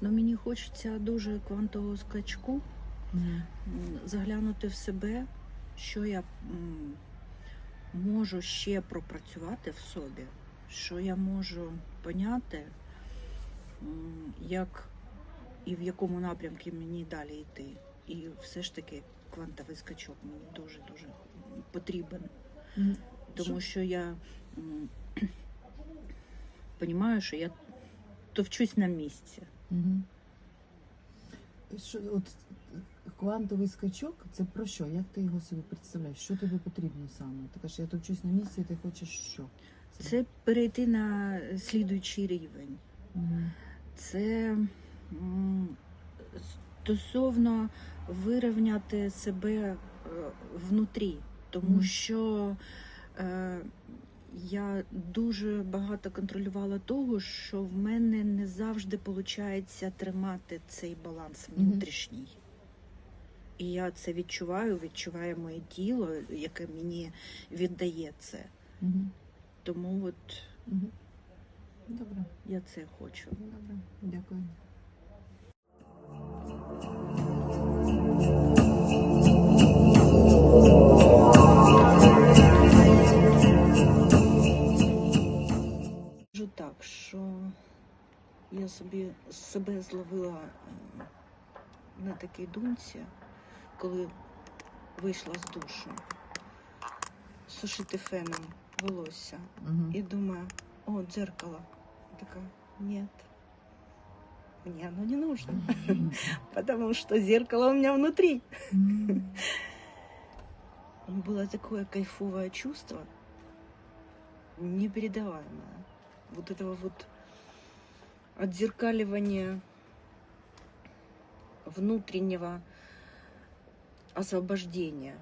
Ну мені хочеться дуже квантового скачку mm. заглянути в себе, що я можу ще пропрацювати в собі, що я можу поняти, як і в якому напрямку мені далі йти. І все ж таки квантовий скачок мені дуже дуже потрібен, mm. тому що я розумію, що я товчусь на місці. Що, от квантовий скачок це про що? Як ти його собі представляєш? Що тобі потрібно саме? Ти кажеш, я товчусь на місці, і ти хочеш що? Це перейти на слідуючий рівень. Мгм. Це стосовно вирівняти себе е, внутрі, тому Мгм. що е, я дуже багато контролювала того, що в мене не завжди виходить тримати цей баланс внутрішній. І я це відчуваю, відчуває моє тіло, яке мені віддає це. Тому от. Добре, я це хочу. добре, дякую. так, що я собі себе зловила е, на такій думці, коли вийшла з душу, сушити феном волосся. Мгм. І думаю, о, дзеркало. Така, нет, мне оно не нужно, потому что зеркало у меня внутри. Мгм. Было такое кайфовое чувство, непередаваемое. Вот этого вот отзеркаливания внутреннего освобождения.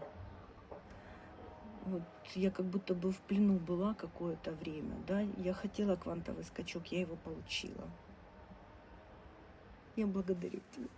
Вот я как будто бы в плену была какое-то время, да. Я хотела квантовый скачок, я его получила. Я благодарю тебя.